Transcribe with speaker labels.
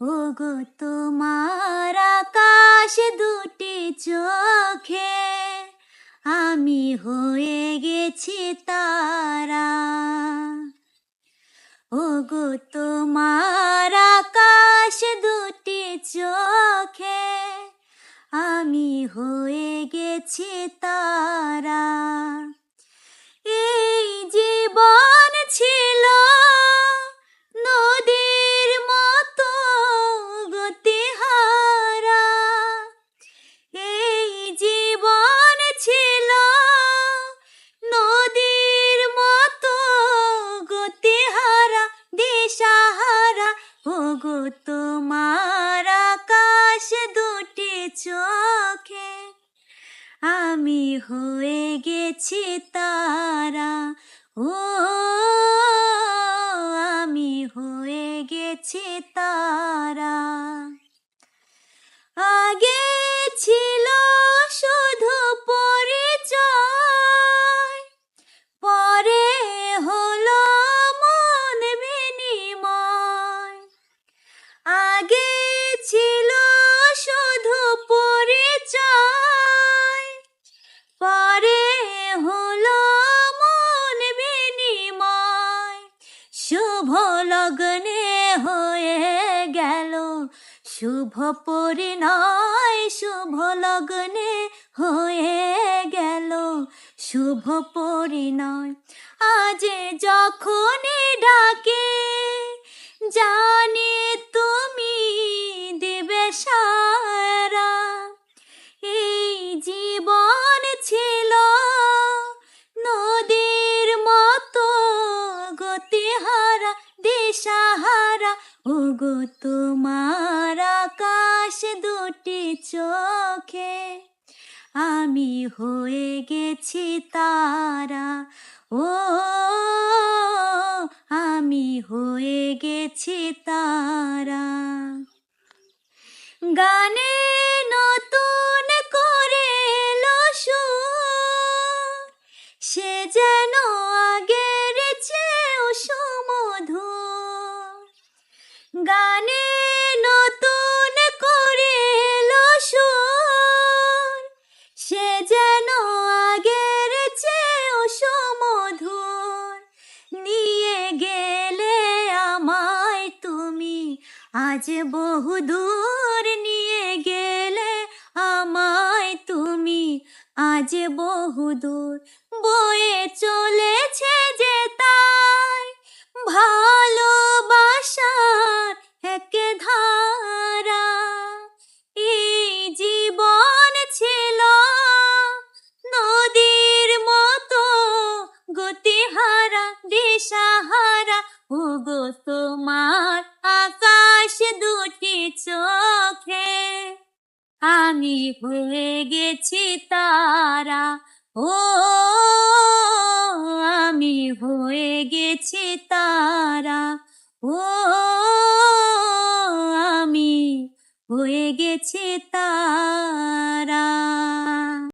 Speaker 1: ওগো, তোমার আকাশ দুটি চোখে। আমি হয়ে গেছি তারা। ওগো, তোমার আকাশ দুটি চোখে। আমি হয়ে গেছি তারা। চোখে। আমি হয়ে গেছি তারা। ও শুভ পরিণয়, শুভ লগ্নে হয়ে গেল। শুভ পরিণয়, আজ যখনই ডাকে, জানি তুমি দেবে সারা। এই জীবন ছিল নদীর মতো, গতিহারা, দিশাহারা তোমার আকাশ দুটি চোখে। আমি হয়ে গেছি তারা। ও, আমি হয়ে গেছি তারা। গানে নতুন করে এলো সুর। সে যেন আগের চেয়েও সুমধুর। গানে যেন আগের চেয়েও সুমধুর। নিয়ে গেলে আমায় তুমি, আজ বহু দূর নিয়ে গেলে আমায় তুমি, আজ বহু দূর বয়ে চলেছে গতিহারা দিশাহারা, ওগো তোমার আকাশ দুটি চোখে। আমি হয়ে গেছি তারা, ও, আমি হয়ে গেছি তারা, ও, আমি হয়ে গেছি